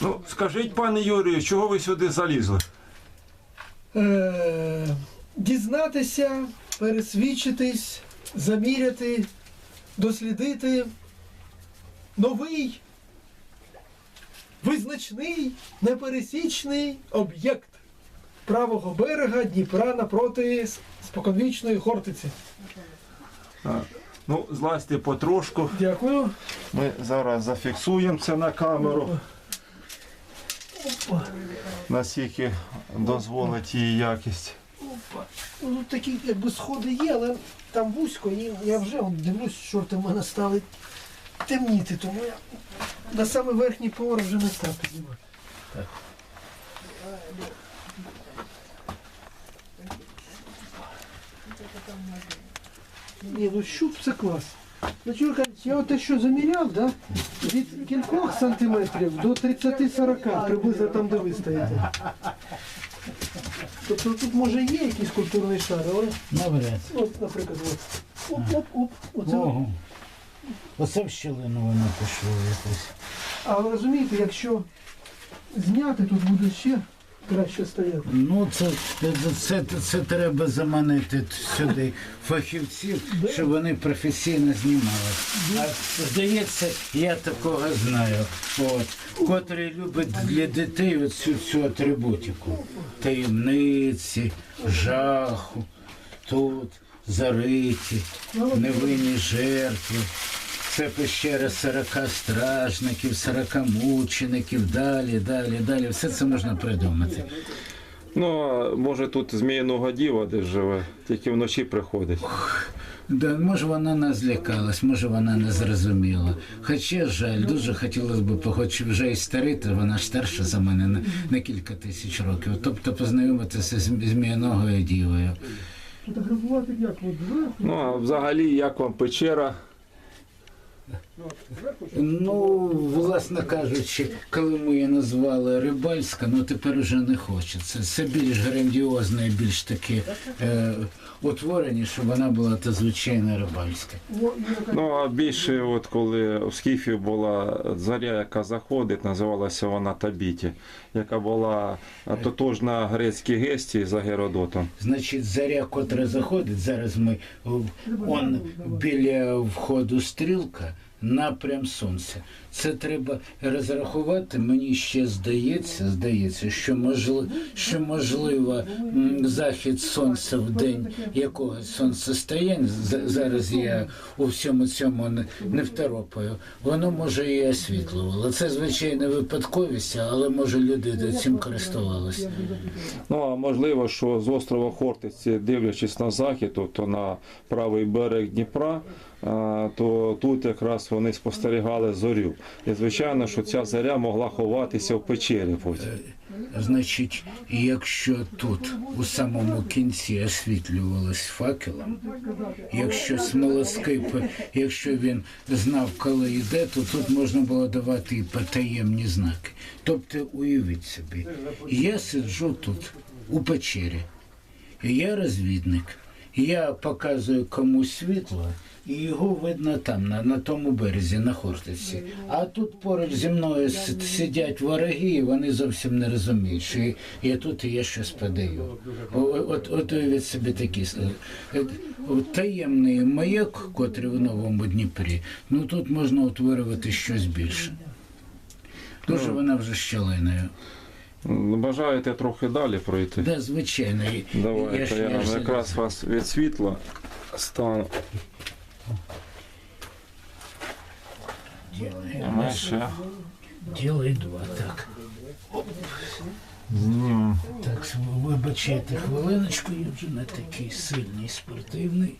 Ну, скажіть, пане Юрію, чого ви сюди залізли? Е, дізнатися, пересвідчитись, заміряти, дослідити новий, визначний, непересічний об'єкт правого берега Дніпра напроти споконвічної Хортиці. Ну, злазьте потрошку. Дякую. Ми зараз зафіксуємо це на камеру, Опа. наскільки дозволить її якість. Опа. Ну, тут такі якби сходи є, але там вузько, і я вже от дивлюсь, шорти в мене стали темніти, тому я на саме верхній поверх вже не став піднімати. Ні, ну щуп це клас. Ну, Юрка, я от те, що заміряв, да? від кількох сантиметрів до 30-40, приблизно там, де ви стоїте. Тобто тут може є якийсь культурний шар, але Навряд. от, наприклад, от. Оп-оп-оп. Оце. Ого. Оце в щілину воно пішло якось. Але розумієте, якщо зняти, тут буде ще краще стояти. Ну, це, це, це, це треба заманити сюди фахівців, щоб вони професійно знімали. А здається, я такого знаю, от, котрий любить для дітей оцю цю атрибутику. Таємниці, жаху, тут зариті, невинні жертви. Це пещера 40 стражників, 40 мучеників, далі, далі, далі. Все це можна придумати. Ну, а може тут зміїного діва десь живе, тільки вночі приходить. Да, може вона не злякалась, може вона не зрозуміла. Хоча жаль, дуже хотілося б, хоч вже і старити, вона ж старша за мене на, на кілька тисяч років. Тобто познайомитися з зміяногою дівою. Ну, а взагалі, як вам печера? Yeah. Ну, власне кажучи, коли ми її назвали Рибальська, ну тепер вже не хочеться. Це більш грандіозне, більш таке е, утворення, щоб вона була та звичайна рибальська. Ну, а більше, от коли в Скіфі була заря, яка заходить, називалася вона Табіті, яка була тотожна грецькій гесті за Геродотом. Значить, заря, котра заходить, зараз ми он біля входу стрілка. Напрям сонця. Це треба розрахувати. Мені ще здається, здається, що можливо, що можливо захід сонця в день якогось сонцестояння. Зараз я у всьому цьому не, второпаю. Воно може і освітлювало. Це звичайно випадковість, але може люди цим користувалися. Ну, а можливо, що з острова Хортиці, дивлячись на захід, тобто на правий берег Дніпра, то тут якраз вони спостерігали зорю. І звичайно, що ця заря могла ховатися в печері потім. Значить, якщо тут у самому кінці освітлювалось факелом, якщо смолоскип, якщо він знав, коли йде, то тут можна було давати і потаємні знаки. Тобто, уявіть собі, я сиджу тут, у печері, я розвідник, я показую комусь світло. І його видно там, на, на тому березі, на Хортиці. А тут поруч зі мною сидять вороги, і вони зовсім не розуміють, що я тут і я щось подаю. От, от уявіть собі такі е, е, таємний маяк, котрий в Новому Дніпрі, ну тут можна утворювати щось більше. Дуже вона вже щелиною. Ну, Бажаєте трохи далі пройти? Да, звичайно. Давайте, ж- я, ж вам якраз вас від світла стану. Ми ще ділай два, так. знімемо. Так, вибачайте хвилиночку, я вже не такий сильний спортивний.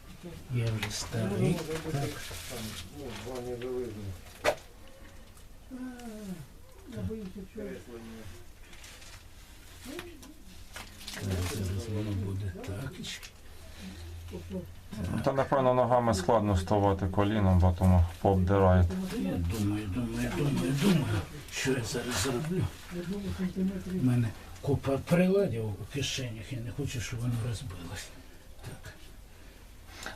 Я вже старий. Так. Так, зараз воно буде так. Та напевно ногами складно вставати коліном, бо тому пообдирає. Я думаю, думаю, думаю, думаю, що я зараз зроблю. У мене купа приладів у кишенях, я не хочу, щоб воно розбилось. Так.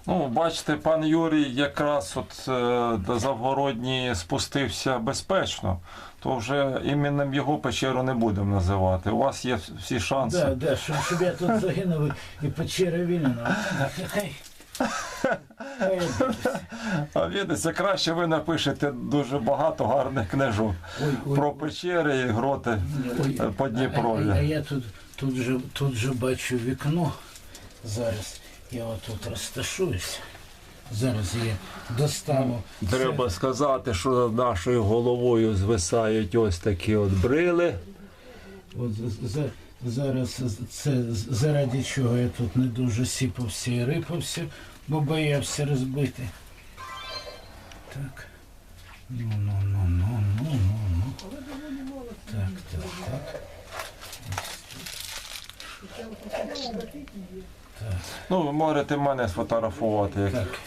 Ну, бачите, пан Юрій якраз от е, до Завгородній спустився безпечно, то вже іменем його печеру не будемо називати. У вас є всі шанси. Да, да, щоб, щоб я тут загинув і печера вільна. Так. А видите, краще ви напишете дуже багато гарних книжок Ой, ой, про печери і гроти ой, по А, а Дніпрові. я тут, тут, же, тут же бачу вікно. Зараз я отут розташуюсь. Зараз я достану. Треба сказати, що над нашою головою звисають ось такі от брили. От за- зараз це заради чого я тут не дуже сіпався і рипався, бо боявся розбити. Так. Ну, ну, ну, ну, ну, ну, ну. Так, так, так. Ну, ви можете мене сфотографувати. Як... Так.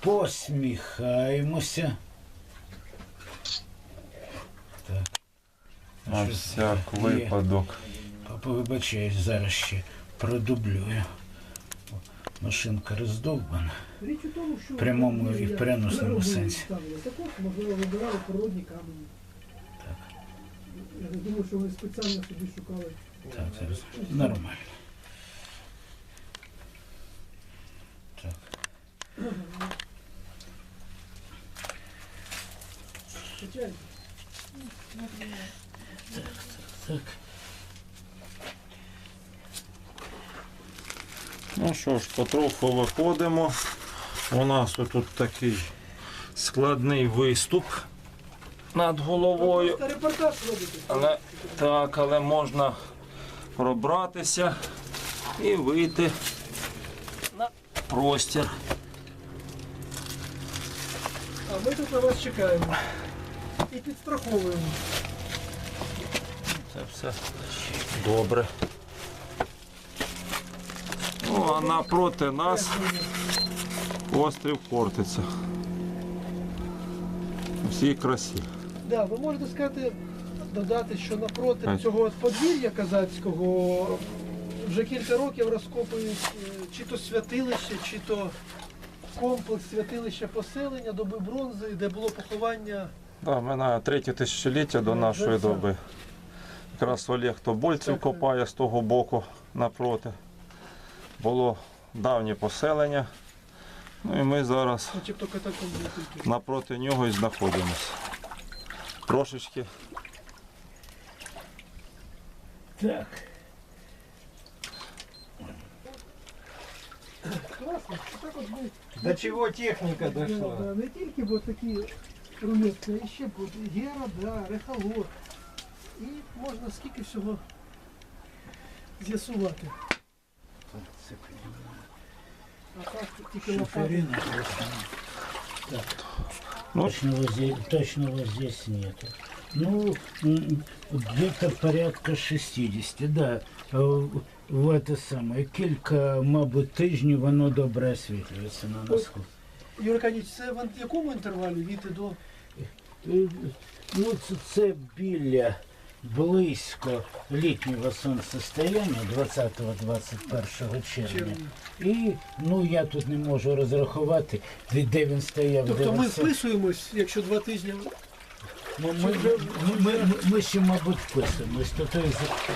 Посміхаємося. Так. На Щось всяк є. випадок. Папа, вибачаюсь, зараз ще продублюю. Машинка роздовбана. Річ у тому, що В прямому і в переносному сенсі. Також, можливо, вибирали природні камені. Так. Я не думаю, що вони спеціально собі шукали. Так, зараз. Нормально. Звичайно. Так. Ну що ж, потроху виходимо. У нас тут такий складний виступ над головою. Але так, але можна пробратися і вийти на простір. А ми тут на вас чекаємо. І підстраховуємо. Це все добре. Ну, а напроти нас острів Хортиця. У всій красі. Да, ви можете сказати, додати, що напроти Так. цього подвір'я казацького вже кілька років розкопують е, чи то святилище, чи то комплекс святилища поселення доби бронзи, де було поховання. Да, минає третє тисячоліття до нашої доби. Якраз Олег Тобольців копає з того боку напроти. Було давнє поселення. Ну і ми зараз напроти нього і знаходимося. Трошечки Так. Класно, так от ми До чего техника Да, дошла? да, не тільки бо такі рулетки, а ще бо гера, да, рехолот. І можна скільки всього з'ясувати. Це А так тільки лопати. шиферина просто. Так. Ну. Точного, здесь, точного здесь нету. Ну, м, где-то порядка 60, да. В- это самое. Кілька, мабуть, тижнів воно добре освітлюється на носку. Юрій це в якому інтервалі від до Е, Ну, це, це біля близько літнього сонцестояння 20-21 червня. І ну я тут не можу розрахувати, де він стояв. Тобто де ми він вписуємось, якщо два тижні. Ну, ми, ми, ми, ми, ми ще, мабуть, вписуємось. То, то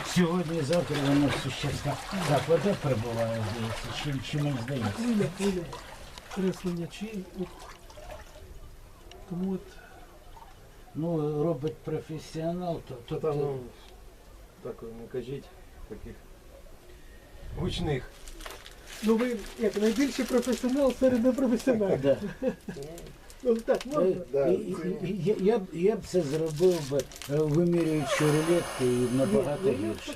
сьогодні і завтра воно все ще ста- Так, вода прибуває, здається, чим, чим мені здається. Хвиля, хвиля креслення чи. от. Тому от Ну, робить професіонал, то, то, Та ну, так не кажіть таких гучних. ну ви як найбільший професіонал серед непрофесіоналів. да. Ну так, можна. Да, І- і- і- я, я, б- я б це зробив би, е, вимірюючи рулетки і набагато ну, гірше.